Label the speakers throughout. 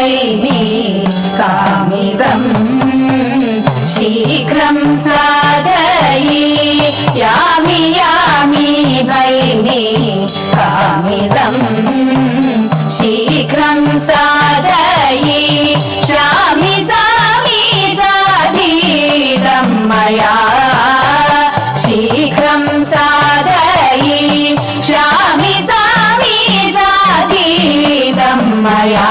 Speaker 1: भैमि कामिदम् शीघ्रं साधयि यामि यामि भैमि कामिदम् शीघ्रं साधयि शामि सामि साधीदं मया शीघ्रं साधयि शामि सामि साधीदं मया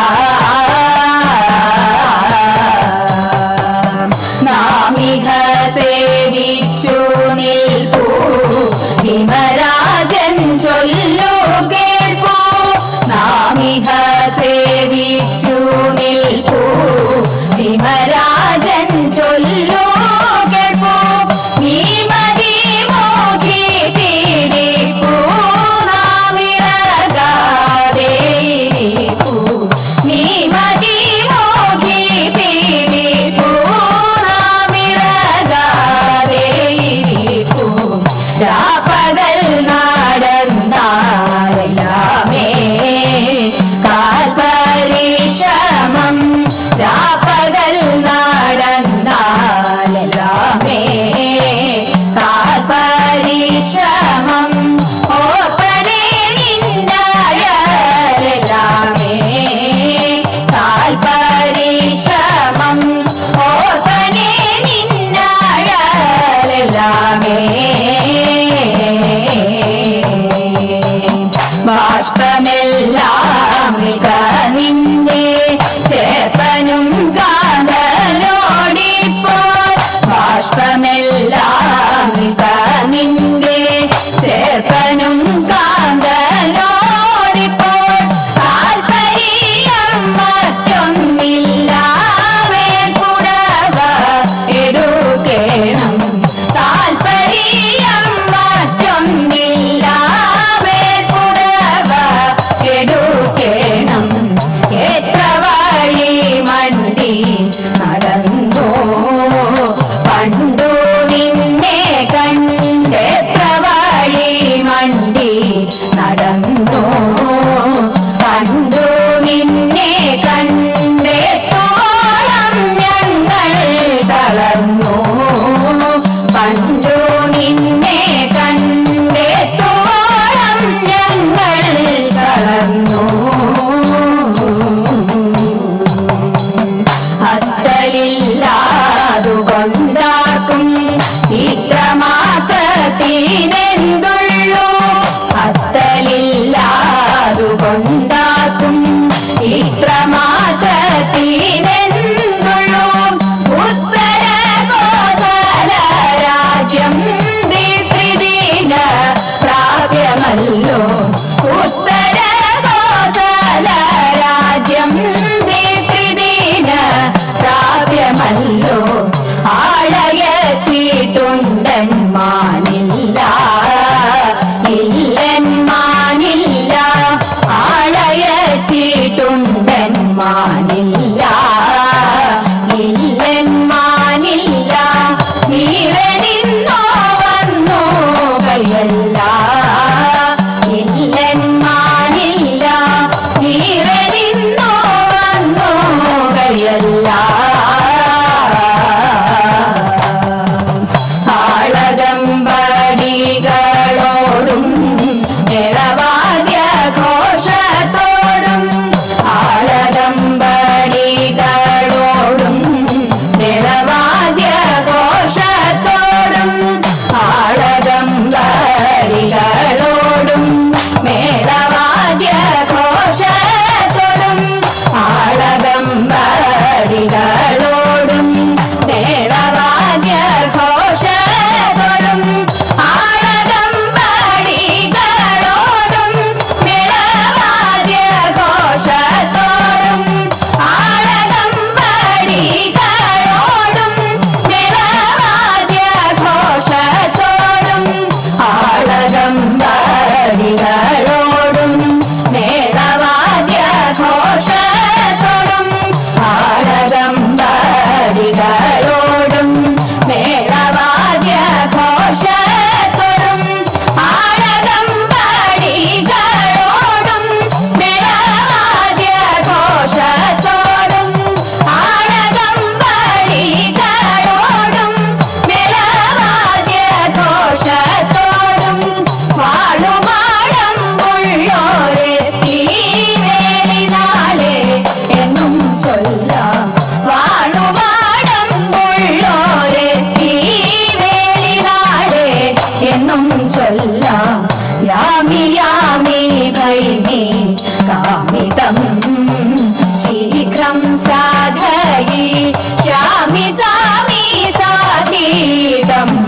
Speaker 1: 啊！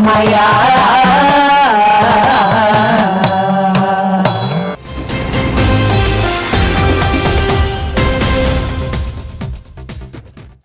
Speaker 1: అమ్మయా